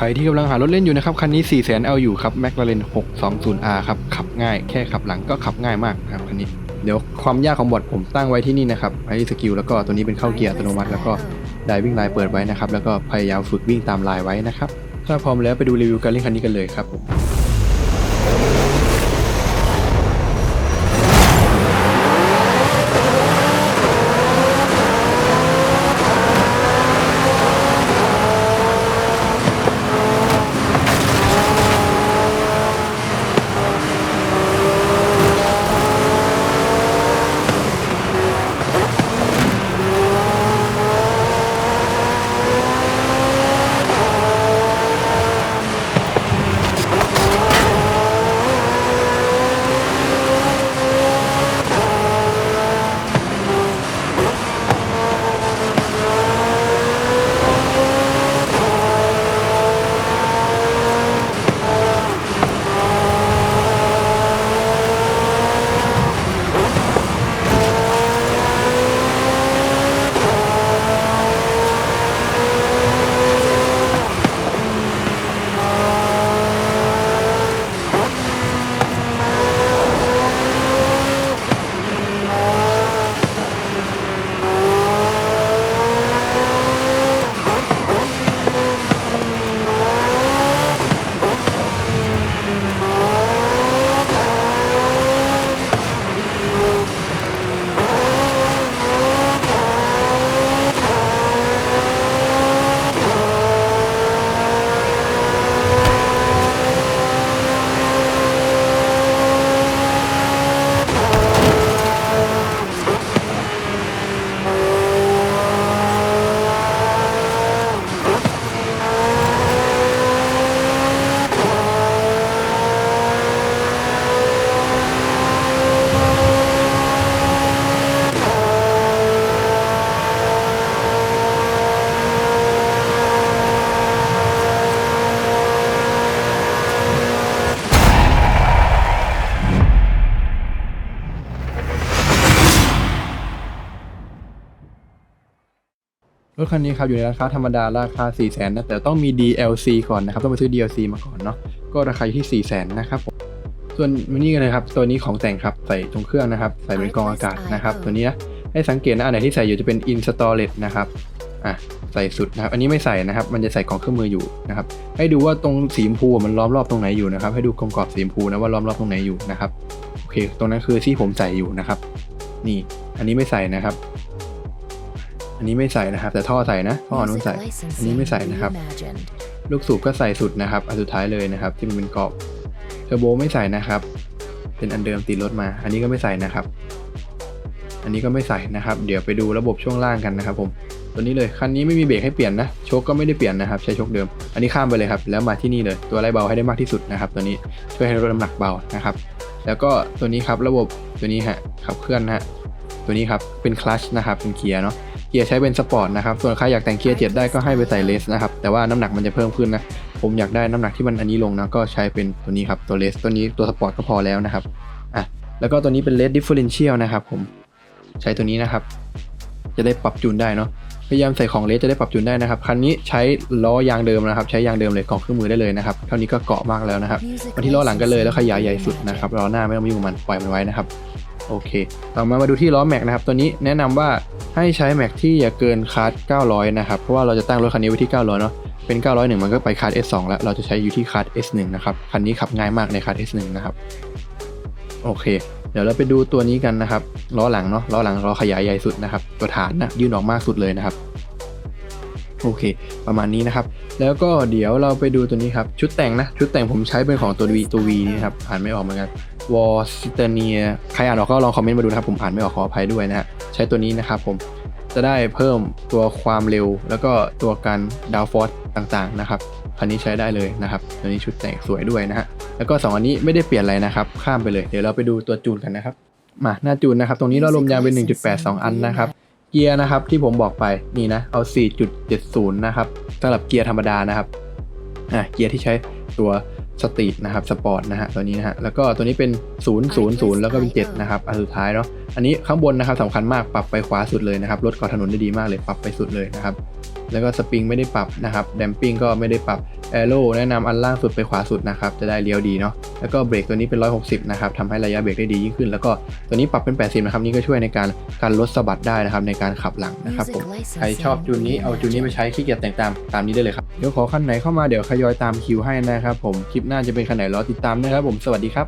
ใครที่กำลังหารถเล่นอยู่นะครับ คันนี้ 4 0 0 0 0 0เอยู่ครับ McLaren 620R ครับ ขับง่าย แค่ขับหลังก็ขับง่ายมากนะครับคันนี้ เดี๋ยวความยากของบอดผมตั้งไว้ที่นี่นะครับไอ้สกิลแล้วก็ตัวนี้เป็นเข้าเกียร์อัตโนมัติแล้วก็ได้วิ่งลายเปิดไว้นะครับ แล้วก็พยายามฝึกวิ่งตามลายไว้นะครับ ถ้าพร้อมแล้วไปดูรีวิวการเล่นคันนี้กันเลยครับผม รถคันนี้ครับอยู่ในราคาธรรมดาราคา 4 0 0 0 0นนะแต่ต้องมี DLC ก่อนนะครับ ต้องไปซื้อ DLC มาก่อนเนาะก็ราคาอยู่ที่ 4 0 0 0 0นนะครับผมส่วนมินี่กันเลยครับตัวนี้ของแต่งครับใส่ตรงเครื่องนะครับ ใส่เป็นกรองอากาศนะครับ ตัวนี้นะให้สังเกตนะอันไหนที่ใส่อยู่จะเป็น in storage นะครับอะใส่สุดนะครับ อันนี้ไม่ใส่นะครับ มันจะใส่กล่องเครื่องมืออยู่นะครับ ให้ดูว่าตรงสีชมพูมันล้อมรอบตรงไหนอยู่นะครับ ให้ดูกรอบสีชมพูนะว่าล้อมรอบตรงไหนอยู่นะครับ โอเค ตรงนั้นคือที่ผมใส่อยู่นะครับ นี่ อันนี้ไม่ใส่นะครับ อันนี้ไม่ใส่นะครับ แต่ท่อใส่นะท่ออันนู้นใส่ อันนี้ไม่ใส่นะครับ ลูกสูบก็ใส่สุดนะครับ อันสุดท้ายเลยนะครับ ที่มันเป็นกรอบเทอร์โบไม่ใส่นะครับ เป็นอันเดิมติดรถมา อันนี้ก็ไม่ใส่นะครับ อันนี้ก็ไม่ใส่นะครับ เดี๋ยวไปดูระบบช่วงล่างกันนะครับ ผม ตัวนี้เลยคันนี้ไม่มีเบรกให้เปลี่ยนนะโชคก็ไม่ได้เปลี่ยนนะครับ ใช้โชคเดิม อันนี้ข้ามไปเลยครับ แล้วมาที่นี่เลย ตัวไล่เบาให้ได้มากที่สุดนะครับ ตัวนี้ช่วยให้รถน้ำหนักเบานะครับ แล้วก็ตัวนี้ครับระบบตัวนี้ฮะขับเคลื่อนนะฮะตัวนี้ครับเป็นคลัชนะครับเป็นเกียร์เนาะ เกียร์ใช้เป็นสปอร์ตนะครับ ส่วนใครอยากแต่งเกียร์เจ็ดได้ก็ให้ไปใส่เลสนะครับ แต่ว่าน้ำหนักมันจะเพิ่มขึ้นนะ ผมอยากได้น้ำหนักที่มันอันนี้ลงนะ ก็ใช้เป็นตัวนี้ครับตัวเลสตัวนี้ตัวสปอร์ตก็พอแล้วนะครับ อะ แล้วก็ตัวนี้เป็นเลสดิฟเฟอเรนเชียลนะครับผม ใช้ตัวนี้นะครับ จะได้ปรับจูนได้เนาะ พยายามใส่ของเลสจะได้ปรับจูนได้นะครับ คันนี้ใช้ล้อยางเดิมนะครับ ใช้ยางเดิมเลยกล่องเครื่องมือได้เลยนะครับ เท่านี้ก็เกาะมากแล้วนะครับมาที่ล้อหลังกันเลยแล้วขยายใหญ่สุดนะครับล้อหน้าไม่ต้องยุ่งกับมันปล่อยมันไว้นะครับโอเค ต่อมามาดูที่ล้อแม็กนะครับ ตัวนี้แนะนำว่า ให้ใช้แม็กที่อย่าเกินคาร์ด900 นะครับ เพราะว่าเราจะตั้งรถคันนี้ไว้ที่ 900 เนาะ เป็น 901 มันก็ไปคาร์ด S2 แล้ว เราจะใช้อยู่ที่คาร์ด S1 นะครับ คันนี้ขับง่ายมากในคาร์ด S1 นะครับ โอเค เดี๋ยวเราไปดูตัวนี้กันนะครับ ล้อหลังเนาะ ล้อหลังเราขยายใหญ่สุดนะครับ ตัวฐานนะยื่นออกมากสุดเลยนะครับ โอเค ประมาณนี้นะครับ แล้วก็เดี๋ยวเราไปดูตัวนี้ครับ ชุดแต่งนะ ชุดแต่งผมใช้เป็นของตัว V ตัว V นี่ครับ อ่านไม่ออกเหมือนกันวอร์สเตเนีย ใครอ่านออกก็ลองคอมเมนต์มาดูนะครับ ผมอ่านไม่ออกขออภัยด้วยนะฮะ ใช้ตัวนี้นะครับผมจะได้เพิ่มตัวความเร็ว แล้วก็ตัวการดาวฟอร์สต่างๆนะครับคันนี้ใช้ได้เลยนะครับตัวนี้ชุดแต่งสวยด้วยนะฮะแล้วก็สองอันนี้ไม่ได้เปลี่ยนอะไรนะครับ ข้ามไปเลย เดี๋ยวเราไปดูตัวจูนกันนะครับ มาหน้าจูนนะครับ ตรงนี้เราลมยางเป็น 1.82 อันนะครับเกียร์นะครับที่ผมบอกไปนี่นะเอา 4.70 นะครับสำหรับเกียร์ธรรมดานะครับอะเกียร์ที่ใช้ตัว สตรีทนะครับสปอร์ตนะฮะตัวนี้นะฮะแล้วก็ตัวนี้เป็น 0 0 0 แล้วก็เป็น7นะครับอันสุดท้ายเนาะอันนี้ข้างบนนะครับสำคัญมากปรับไปขวาสุดเลยนะครับลดเกาะถนนได้ดีมากเลยปรับไปสุดเลยนะครับแล้วก็สปริงไม่ได้ปรับนะครับแดมปิ้งก็ไม่ได้ปรับ แอโร่แนะนำอันล่างสุดไปขวาสุดนะครับจะได้เลี้ยวดีเนาะแล้วก็เบรกตัวนี้เป็น 160 นะครับทำให้ระยะเบรกได้ดียิ่งขึ้น แล้วก็ตัวนี้ปรับเป็น 80 นะครับนี่ก็ช่วยในการการลดสะบัดได้นะครับในการขับหลังนะครับผมใครชอบจูนนี้เอาจูนนี้ไปใช้ขี้เกียจแต่งตามตามนี้ได้เลยครับเดี๋ยวขอคันไหนเข้ามาเดี๋ยวขยอยตามคิวให้นะครับผมคลิปหน้าจะเป็นคันไหนรอติดตามนะครับผมสวัสดีครับ